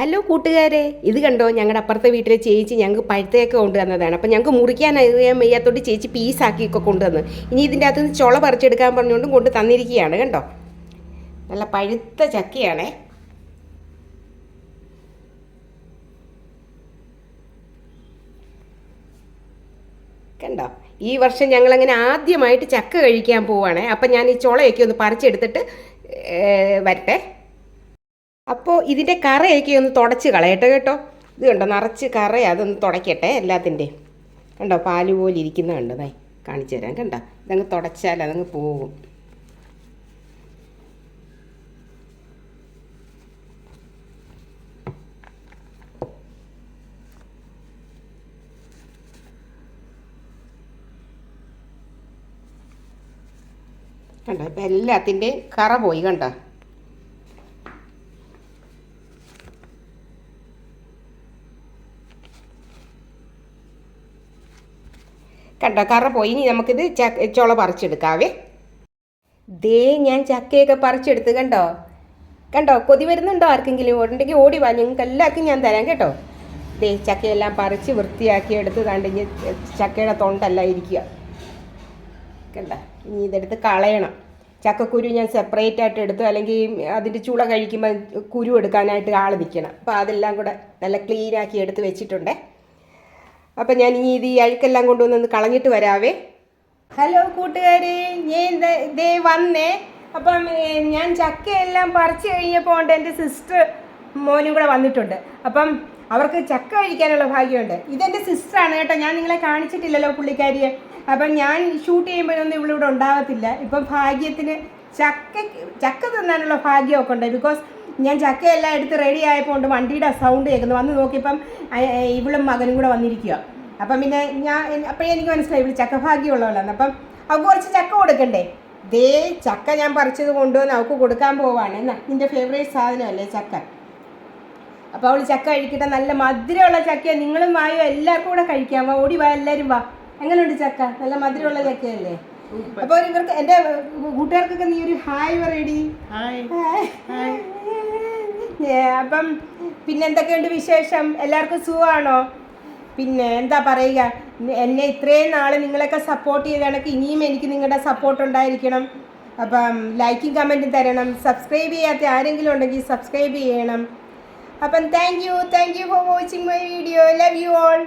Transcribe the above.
Hello കൂട്ടുകാരെ ഇത് കണ്ടോ? ഞങ്ങളുടെ അപ്പുറത്തെ വീട്ടിലെ ചേച്ചി ഞങ്ങൾക്ക് പഴുത്തയൊക്കെ കൊണ്ടുവന്നതാണ് അപ്പം ഞങ്ങൾക്ക് മുറിക്കാൻ അറിയാൻ വയ്യാത്തോണ്ട് ചേച്ചി പീസാക്കിയൊക്കെ കൊണ്ടുവന്ന്. ഇനി ഇതിന്റെ അകത്ത് ചുള പറിച്ചെടുക്കാൻ പറഞ്ഞുകൊണ്ടും കൊണ്ട് തന്നിരിക്കുകയാണ് കണ്ടോ? നല്ല പഴുത്ത ചക്കയാണേ. കണ്ടോ? ഈ വർഷം ഞങ്ങളങ്ങനെ ആദ്യമായിട്ട് ചക്ക കഴിക്കാൻ പോവുകയാണേ അപ്പം ഞാൻ ഈ ചുളയൊക്കെ ഒന്ന് പറിച്ചെടുത്തിട്ട് വരട്ടെ. അപ്പോൾ ഇതിന്റെ കറയൊക്കെ ഒന്ന് തുടച്ച് കളയട്ടെ കേട്ടോ. ഇത് കണ്ടോ നിറച്ച് കറ അതൊന്ന് തുടയ്ക്കട്ടെ എല്ലാത്തിന്റെയും കണ്ടോ പാൽ പോലെ ഇരിക്കുന്ന കണ്ടോ ദാ കാണിച്ചു തരാം. കണ്ടോ ഇതങ്ങ് തുടച്ചാൽ അതങ്ങ് പോകും. കണ്ടോ ഇപ്പം എല്ലാത്തിന്റെയും കറ പോയി കണ്ടോ. കണ്ടോ? കറ പോയി. ഇനി നമുക്കിത് ചുള പറിച്ചെടുക്കാവേ. ദേ ഞാൻ ചക്കയൊക്കെ പറിച്ചെടുത്ത് കണ്ടോ? കണ്ടോ? കൊതി വരുന്നുണ്ടോ ആർക്കെങ്കിലും? ഉണ്ടെങ്കിൽ ഓടി വാ. നിങ്ങൾക്ക് എല്ലാവർക്കും ഞാൻ തരാം കേട്ടോ. ദേ ചക്കയെല്ലാം പറിച്ച് വൃത്തിയാക്കി എടുത്ത് കണ്ടിഞ്ഞ് ചക്കയുടെ തൊണ്ടല്ല ഇരിക്കുക. കണ്ട? ഇനി ഇതെടുത്ത് കളയണം. ചക്കക്കുരു ഞാൻ സെപ്പറേറ്റ് ആയിട്ട് എടുത്തു. അല്ലെങ്കിൽ അതിന്റെ ചുള കഴിക്കുമ്പോൾ കുരു എടുക്കാനായിട്ട് ആൾ നിൽക്കണം. അപ്പോൾ അതെല്ലാം കൂടെ നല്ല ക്ലീനാക്കി എടുത്ത് വെച്ചിട്ടുണ്ടേ. അപ്പം ഞാൻ ഇനി ഇത് ഈ അഴുക്കെല്ലാം കൊണ്ടുവന്ന് കളഞ്ഞിട്ട് വരാവേ. ഹലോ കൂട്ടുകാരെ ഞാൻ ദേ വന്നേ. അപ്പം ഞാൻ ചക്കയെല്ലാം പറിച്ചു കഴിഞ്ഞപ്പോൾ ഉണ്ട് എന്റെ സിസ്റ്റർ മോനും കൂടെ വന്നിട്ടുണ്ട്. അപ്പം അവർക്ക് ചക്ക കഴിക്കാനുള്ള ഭാഗ്യമുണ്ട്. ഇതെന്റെ സിസ്റ്ററാണ് കേട്ടോ ഞാൻ നിങ്ങളെ കാണിച്ചിട്ടില്ലല്ലോ പുള്ളിക്കാരിയെ. അപ്പം ഞാൻ ഷൂട്ട് ചെയ്യുമ്പോഴൊന്നും ഇവളിവിടെ ഉണ്ടാകത്തില്ല ഇപ്പം ഭാഗ്യത്തിന് ചക്ക ചക്ക തിന്നാനുള്ള ഭാഗ്യമൊക്കെ ഉണ്ട്. ബിക്കോസ് ഞാൻ ചക്കയെല്ലാം എടുത്ത് റെഡി ആയപ്പോൾ ഉണ്ട് വണ്ടിയുടെ സൗണ്ട് കേൾക്കുന്നു. വന്ന് നോക്കിയപ്പം ഇവളും മകനും കൂടെ വന്നിരിക്കുക അപ്പം പിന്നെ ഞാൻ അപ്പോഴേ എനിക്ക് മനസ്സിലായി ഇവൾ ചക്ക ഭാഗ്യമുള്ളവളാണ് അപ്പം അവൾക്ക് കുറച്ച് ചക്ക കൊടുക്കണ്ടേ? ദേ ചക്ക ഞാൻ പറിച്ചത് കൊണ്ടുവന്ന് അവൾക്ക് കൊടുക്കാൻ പോവാണ്. എന്നാ നിന്റെ ഫേവറേറ്റ് സാധനമല്ലേ ചക്ക? അപ്പോൾ അവൾ ചക്ക കഴിക്കട്ടെ. നല്ല മധുരമുള്ള ചക്കയാണ് നിങ്ങളും വായോ എല്ലാവർക്കും കൂടെ കഴിക്കാം. വാ ഓടി വാ എല്ലാവരും വാ. എങ്ങനെയുണ്ട് ചക്ക? നല്ല മധുരമുള്ള ചക്കയല്ലേ? അപ്പോൾ ഇവർക്ക് എന്റെ കൂട്ടുകാർക്കൊക്കെ നീ ഒരു ഹായ് പറയടി. ഏ, അപ്പം പിന്നെ എന്തൊക്കെയുണ്ട് വിശേഷം? എല്ലാവർക്കും സുഖമാണോ? പിന്നെ എന്താ പറയുക എന്നെ ഇത്രയും നാൾ നിങ്ങളൊക്കെ സപ്പോർട്ട് ചെയ്താണെങ്കിൽ ഇനിയും എനിക്ക് നിങ്ങളുടെ സപ്പോർട്ട് ഉണ്ടായിരിക്കണം. അപ്പം ലൈക്കും കമന്റും തരണം. സബ്സ്ക്രൈബ് ചെയ്യാത്ത ആരെങ്കിലും ഉണ്ടെങ്കിൽ സബ്സ്ക്രൈബ് ചെയ്യണം. അപ്പം thank you thank you for watching my video love you all